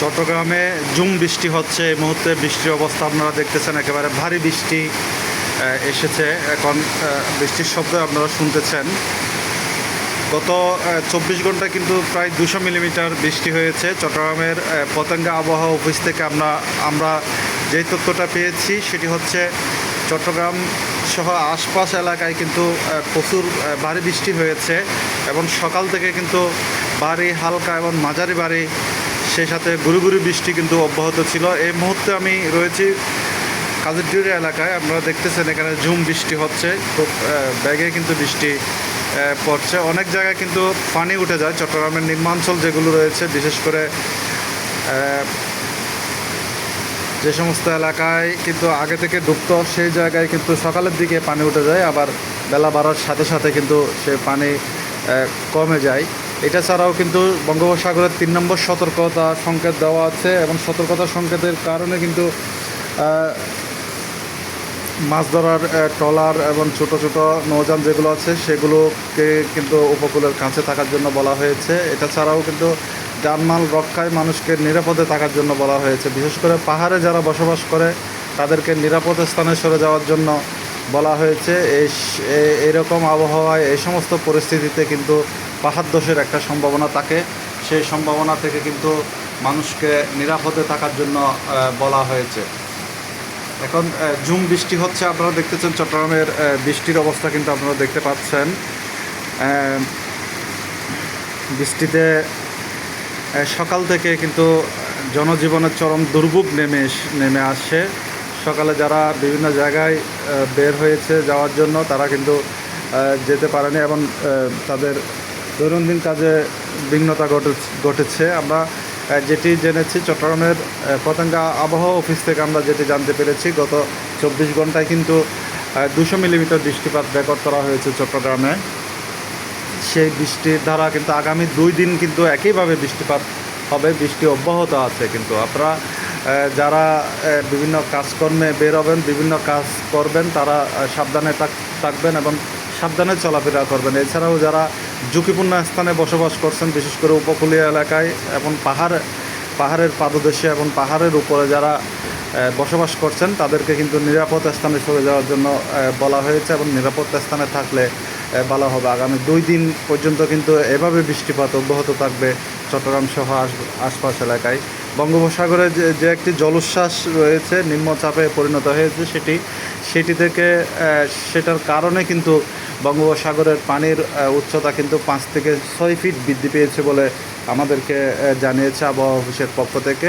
চট্টগ্রামে জুম বৃষ্টি হচ্ছে, এই মুহূর্তে বৃষ্টির অবস্থা আপনারা দেখতেছেন, একেবারে ভারী বৃষ্টি এসেছে। এখন বৃষ্টির শব্দ আপনারা শুনতেছেন। গত চব্বিশ ঘণ্টা কিন্তু প্রায় দুশো মিলিমিটার বৃষ্টি হয়েছে। চট্টগ্রামের পতেঙ্গা আবহাওয়া অফিস থেকে আমরা আমরা যেই তথ্যটা পেয়েছি, সেটি হচ্ছে চট্টগ্রাম সহ আশপাশ এলাকায় কিন্তু প্রচুর ভারী বৃষ্টি হয়েছে এবং সকাল থেকে কিন্তু ভারী, হালকা এবং মাঝারি ভারী সেই সাথে গুরু গুরু বৃষ্টি কিন্তু অব্যাহত ছিল। এই মুহূর্তে আমি রয়েছি কাজিরডিউরি এলাকায়। আপনারা দেখতেছেন এখানে ঝুম বৃষ্টি হচ্ছে। খুব ব্যাগে কিন্তু বৃষ্টি পড়ছে। অনেক জায়গায় কিন্তু পানি উঠে যায়। চট্টগ্রামের নিম্নাঞ্চল যেগুলো রয়েছে, বিশেষ করে যে সমস্ত এলাকায় কিন্তু আগে থেকে ডুবতো, সেই জায়গায় কিন্তু সকালের দিকে পানি উঠে যায়। আবার বেলা বাড়ার সাথে সাথে কিন্তু সে পানি কমে যায়। এটা ছাড়াও কিন্তু বঙ্গোপসাগরের তিন নম্বর সতর্কতা সংকেত দেওয়া আছে এবং সতর্কতা সংকেতের কারণে কিন্তু মাছ ধরার ট্রলার এবং ছোট ছোট নৌযান যেগুলো আছে সেগুলোকে কিন্তু উপকূলের কাছে থাকার জন্য বলা হয়েছে। এটা ছাড়াও কিন্তু জানমাল রক্ষায় মানুষকে নিরাপদে থাকার জন্য বলা হয়েছে। বিশেষ করে পাহাড়ে যারা বসবাস করে, তাদেরকে নিরাপদ স্থানে সরে যাওয়ার জন্য বলা হয়েছে এরকম আবহাওয়ায় এই সমস্ত পরিস্থিতিতে কিন্তু পাহাড় দোষের একটা সম্ভাবনা থাকে। সেই সম্ভাবনা থেকে কিন্তু মানুষকে নিরাপদে থাকার জন্য বলা হয়েছে। এখন ঝুম বৃষ্টি হচ্ছে, আপনারা দেখতেছেন চট্টগ্রামের বৃষ্টির অবস্থা কিন্তু আপনারা দেখতে পাচ্ছেন। বৃষ্টিতে সকাল থেকে কিন্তু জনজীবনের চরম দুর্ভোগ নেমে নেমে আসে। সকালে যারা বিভিন্ন জায়গায় বের হয়েছে যাওয়ার জন্য, তারা কিন্তু যেতে পারেনি এবং তাদের দৈনন্দিন কাজে বিঘ্নতা ঘটে ঘটেছে। আমরা যেটি জেনেছি চট্টগ্রামের পতেঙ্গা আবহাওয়া অফিস থেকে আমরা যেটি জানতে পেরেছি, গত চব্বিশ ঘন্টায় কিন্তু দুশো মিলিমিটার বৃষ্টিপাত রেকর্ড করা হয়েছে চট্টগ্রামে। সেই বৃষ্টির ধারা কিন্তু আগামী দুই দিন কিন্তু একইভাবে বৃষ্টিপাত হবে, বৃষ্টি অব্যাহত আছে কিন্তু। আপনারা যারা বিভিন্ন কাজকর্মে বের হবেন বিভিন্ন কাজ করবেন, তারা সাবধানে থাক- থাকবেন এবং সাবধানে চলাফেরা করবেন। এছাড়াও যারা ঝুঁকিপূর্ণ স্থানে বসবাস করছেন, বিশেষ করে উপকূলীয় এলাকায় এবং পাহাড়, পাহাড়ের পাদদেশে এবং পাহাড়ের উপরে যারা বসবাস করছেন, তাদেরকে কিন্তু নিরাপদ স্থানে সরে যাওয়ার জন্য বলা হয়েছে এবং নিরাপদ স্থানে থাকলে ভালো হবে। আগামী দুই দিন পর্যন্ত কিন্তু এভাবে বৃষ্টিপাত অব্যাহত থাকবে চট্টগ্রাম সহ আশপাশ এলাকায়। বঙ্গোপসাগরে যে যে একটি জলোচ্ছ্বাস রয়েছে, নিম্নচাপে পরিণত হয়েছে সেটি সেটি থেকে সেটার কারণে কিন্তু বঙ্গোপসাগরের পানির উচ্চতা কিন্তু পাঁচ থেকে ছয় ফিট বৃদ্ধি পেয়েছে বলে আমাদেরকে জানিয়েছে আবহাওয়া অফিসের পক্ষ থেকে।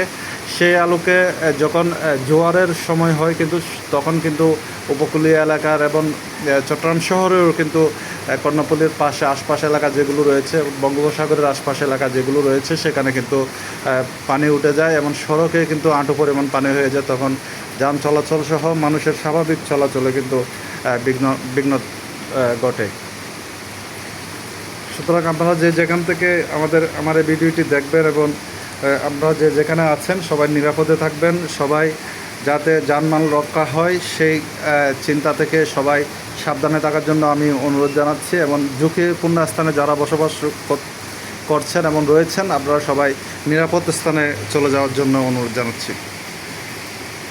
সেই আলোকে যখন জোয়ারের সময় হয় কিন্তু, তখন কিন্তু উপকূলীয় এলাকার এবং চট্টগ্রাম শহরেও কিন্তু কর্ণপল্লীর পাশে আশপাশ এলাকা যেগুলো রয়েছে, বঙ্গোপসাগরের আশপাশ এলাকা যেগুলো রয়েছে, সেখানে কিন্তু পানি উঠে যায়। এবং সড়কে কিন্তু আঁটু পরিমাণ পানি হয়ে যায়। তখন যান চলাচল সহ মানুষের স্বাভাবিক চলাচলে কিন্তু বিঘ্ন বিঘ্ন ঘটে। সুতরাং আপনারা যে যেখান থেকে আমাদের, আমার এই ভিডিওটি দেখবেন এবং আপনারা যে যেখানে আছেন সবাই নিরাপদে থাকবেন। সবাই যাতে জানমাল রক্ষা হয়, সেই চিন্তা থেকে সবাই সাবধানে থাকার জন্য আমি অনুরোধ জানাচ্ছি এবং ঝুঁকিপূর্ণ স্থানে যারা বসবাস কর- করছেন এবং রয়েছেন, আপনারা সবাই নিরাপদ স্থানে চলে যাওয়ার জন্য অনুরোধ জানাচ্ছি।